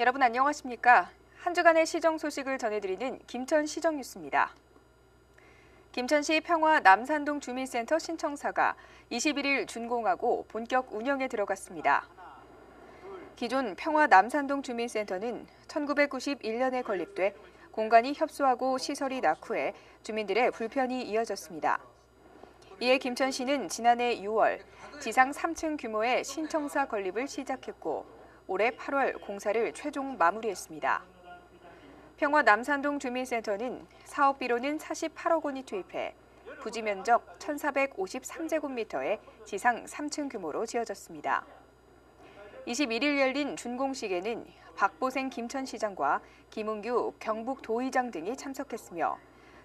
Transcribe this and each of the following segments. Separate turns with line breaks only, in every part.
여러분 안녕하십니까? 한 주간의 시정 소식을 전해드리는 김천 시정 뉴스입니다. 김천시 평화 남산동 주민센터 신청사가 21일 준공하고 본격 운영에 들어갔습니다. 기존 평화 남산동 주민센터는 1991년에 건립돼 공간이 협소하고 시설이 낙후해 주민들의 불편이 이어졌습니다. 이에 김천시는 지난해 6월 지상 3층 규모의 신청사 건립을 시작했고 올해 8월 공사를 최종 마무리했습니다. 평화 남산동 주민센터는 사업비로는 48억 원이 투입해 부지 면적 1,453제곱미터의 지상 3층 규모로 지어졌습니다. 21일 열린 준공식에는 박보생 김천시장과 김은규 경북도의장 등이 참석했으며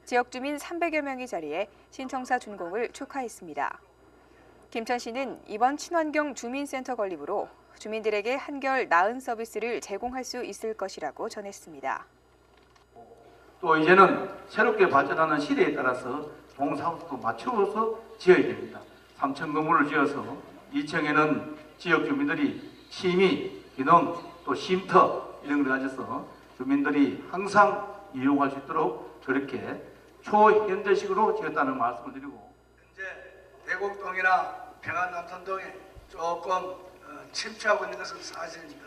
지역 주민 300여 명이 자리해 신청사 준공을 축하했습니다. 김천시는 이번 친환경 주민센터 건립으로 주민들에게 한결 나은 서비스를 제공할 수 있을 것이라고 전했습니다.
또 이제는 새롭게 발전하는 시대에 따라서 동사업도 맞추어서 지어야 됩니다. 3층 건물을 지어서 2층에는 지역 주민들이 취미, 기능, 또 쉼터 이런 걸 가져서 주민들이 항상 이용할 수 있도록 그렇게 초현대식으로 지었다는 말씀을 드리고
현재 대곡동이나 평안남산 동에 조금 어, 침체하고 있는 것은 사실입니다.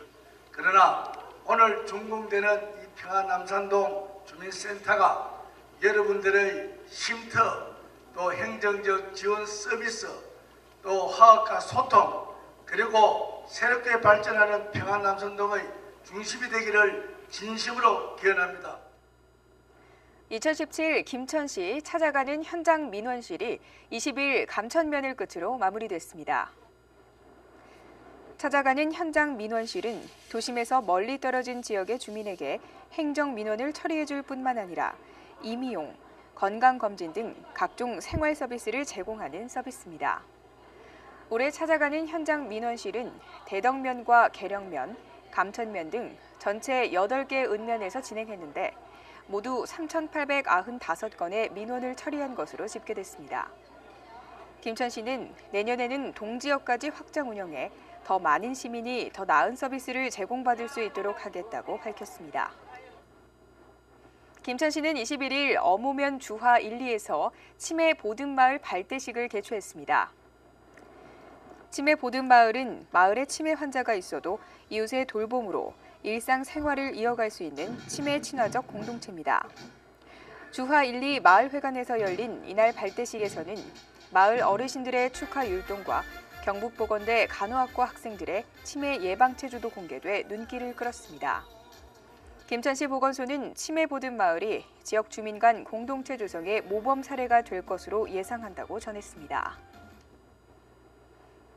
그러나 오늘 준공되는 이 평안남산동 주민센터가 여러분들의 쉼터 또 행정적 지원 서비스 또 화학과 소통 그리고 새롭게 발전하는 평안남산동의 중심이 되기를 진심으로 기원합니다.
2017 김천시 찾아가는 현장 민원실이 20일 감천면을 끝으로 마무리됐습니다. 찾아가는 현장 민원실은 도심에서 멀리 떨어진 지역의 주민에게 행정 민원을 처리해 줄 뿐만 아니라 임의용, 건강검진 등 각종 생활 서비스를 제공하는 서비스입니다. 올해 찾아가는 현장 민원실은 대덕면과 계령면, 감천면 등 전체 8개 읍면에서 진행했는데 모두 3,895건의 민원을 처리한 것으로 집계됐습니다. 김천시는 내년에는 동지역까지 확장 운영해 더 많은 시민이 더 나은 서비스를 제공받을 수 있도록 하겠다고 밝혔습니다. 김천 시는 21일 어무면 주화 1, 2에서 치매 보듬마을 발대식을 개최했습니다. 치매 보듬마을은 마을에 치매 환자가 있어도 이웃의 돌봄으로 일상 생활을 이어갈 수 있는 치매 친화적 공동체입니다. 주화 1, 2 마을회관에서 열린 이날 발대식에서는 마을 어르신들의 축하 율동과 경북보건대 간호학과 학생들의 치매 예방 체조도 공개돼 눈길을 끌었습니다. 김천시 보건소는 치매 보듬 마을이 지역 주민 간 공동체 조성의 모범 사례가 될 것으로 예상한다고 전했습니다.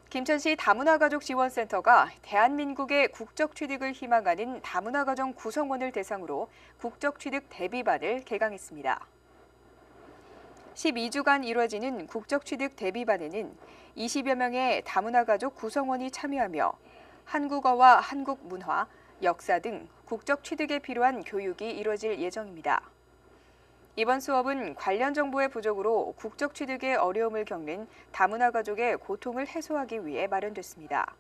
김천시 다문화가족 지원센터가 대한민국의 국적 취득을 희망하는 다문화 가정 구성원을 대상으로 국적 취득 대비반을 개강했습니다. 12주간 이루어지는 국적 취득 대비반에는 20여 명의 다문화 가족 구성원이 참여하며 한국어와 한국 문화, 역사 등 국적 취득에 필요한 교육이 이루어질 예정입니다. 이번 수업은 관련 정보의 부족으로 국적 취득에 어려움을 겪는 다문화 가족의 고통을 해소하기 위해 마련됐습니다.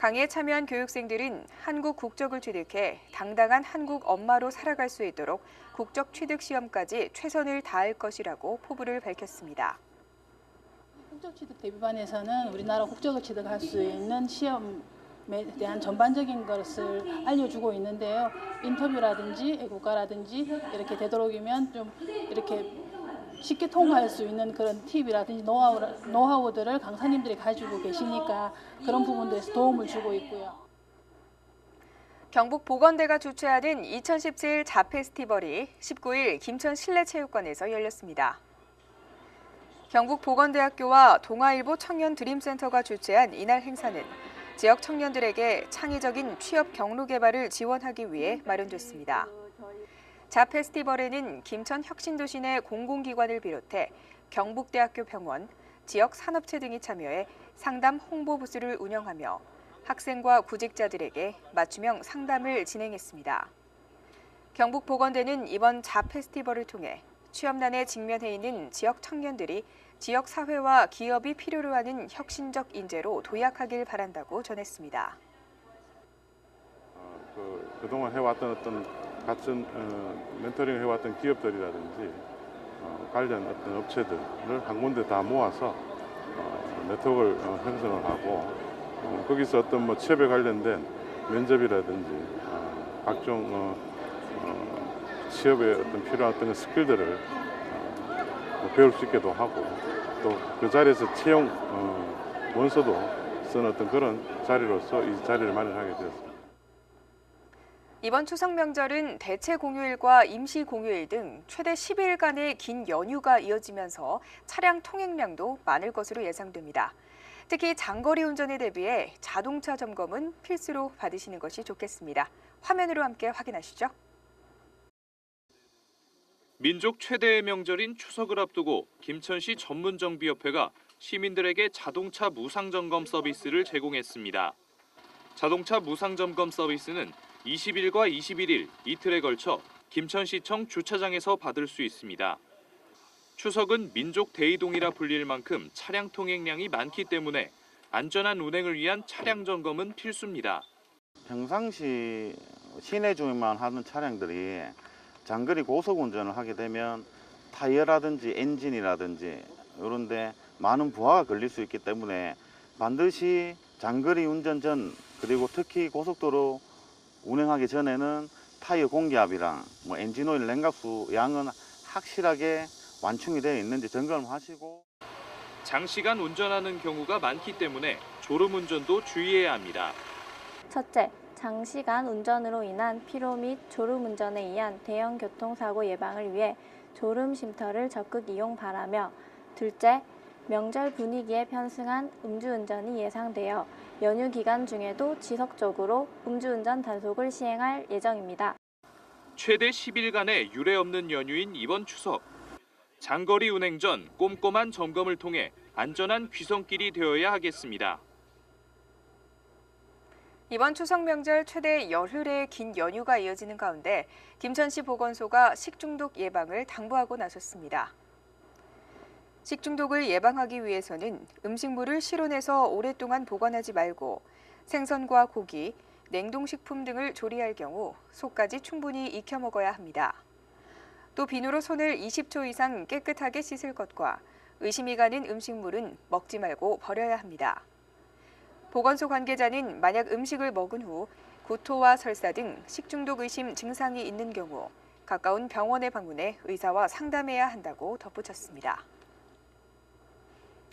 강의에 참여한 교육생들은 한국 국적을 취득해 당당한 한국 엄마로 살아갈 수 있도록 국적 취득 시험까지 최선을 다할 것이라고 포부를 밝혔습니다.
국적 취득 대비반에서는 우리나라 국적을 취득할 수 있는 시험 에 대한 전반적인 것을 알려주고 있는데요. 인터뷰라든지 애국가라든지 이렇게 되도록이면 좀 이렇게 쉽게 통과할 수 있는 그런 팁이라든지 노하우, 노하우들을 강사님들이 가지고 계시니까 그런 부분들에서 도움을 주고 있고요.
경북 보건대가 주최하는 2017 자 페스티벌이 19일 김천 실내체육관에서 열렸습니다. 경북 보건대학교와 동아일보 청년 드림센터가 주최한 이날 행사는 지역 청년들에게 창의적인 취업 경로 개발을 지원하기 위해 마련됐습니다. 자 페스티벌에는 김천 혁신도시 내 공공기관을 비롯해 경북대학교 병원, 지역 산업체 등이 참여해 상담 홍보 부스를 운영하며 학생과 구직자들에게 맞춤형 상담을 진행했습니다. 경북보건대는 이번 자 페스티벌을 통해 취업난에 직면해 있는 지역 청년들이 지역 사회와 기업이 필요로 하는 혁신적 인재로 도약하길 바란다고 전했습니다.
어, 그, 그동안 해왔던 어떤 같은 어, 멘토링을 해왔던 기업들이라든지 어, 관련 어떤 업체들을 한 군데 다 모아서 어, 네트워크를 어, 형성을 하고 어, 거기서 어떤 뭐 취업에 관련된 면접이라든지 어, 각종 어, 어, 취업에 어떤 필요한 어떤 스킬들을 어, 뭐 배울 수 있게도 하고 또 그 자리에서 채용 어, 원서도 쓰는 어떤 그런 자리로서 이 자리를 마련하게 되었습니다.
이번 추석 명절은 대체 공휴일과 임시 공휴일 등 최대 10일간의 긴 연휴가 이어지면서 차량 통행량도 많을 것으로 예상됩니다. 특히 장거리 운전에 대비해 자동차 점검은 필수로 받으시는 것이 좋겠습니다. 화면으로 함께 확인하시죠.
민족 최대의 명절인 추석을 앞두고 김천시 전문정비협회가 시민들에게 자동차 무상점검 서비스를 제공했습니다. 자동차 무상점검 서비스는 20일과 21일 이틀에 걸쳐 김천시청 주차장에서 받을 수 있습니다. 추석은 민족 대이동이라 불릴 만큼 차량 통행량이 많기 때문에 안전한 운행을 위한 차량 점검은 필수입니다.
평상시 시내 주행만 하는 차량들이 장거리 고속 운전을 하게 되면 타이어라든지 엔진이라든지 이런데 많은 부하가 걸릴 수 있기 때문에 반드시 장거리 운전 전 그리고 특히 고속도로 운행하기 전에는 타이어 공기압이랑 뭐 엔진 오일 냉각수 양은 확실하게 완충이 되어 있는지 점검하시고
장시간 운전하는 경우가 많기 때문에 졸음 운전도 주의해야 합니다.
첫째, 장시간 운전으로 인한 피로 및 졸음 운전에 의한 대형 교통사고 예방을 위해 졸음 쉼터를 적극 이용 바라며 둘째, 명절 분위기에 편승한 음주운전이 예상되어 연휴 기간 중에도 지속적으로 음주운전 단속을 시행할 예정입니다.
최대 10일간의 유례 없는 연휴인 이번 추석. 장거리 운행 전 꼼꼼한 점검을 통해 안전한 귀성길이 되어야 하겠습니다.
이번 추석 명절 최대 열흘의 긴 연휴가 이어지는 가운데 김천시 보건소가 식중독 예방을 당부하고 나섰습니다. 식중독을 예방하기 위해서는 음식물을 실온에서 오랫동안 보관하지 말고 생선과 고기, 냉동식품 등을 조리할 경우 속까지 충분히 익혀 먹어야 합니다. 또 비누로 손을 20초 이상 깨끗하게 씻을 것과 의심이 가는 음식물은 먹지 말고 버려야 합니다. 보건소 관계자는 만약 음식을 먹은 후 구토와 설사 등 식중독 의심 증상이 있는 경우 가까운 병원에 방문해 의사와 상담해야 한다고 덧붙였습니다.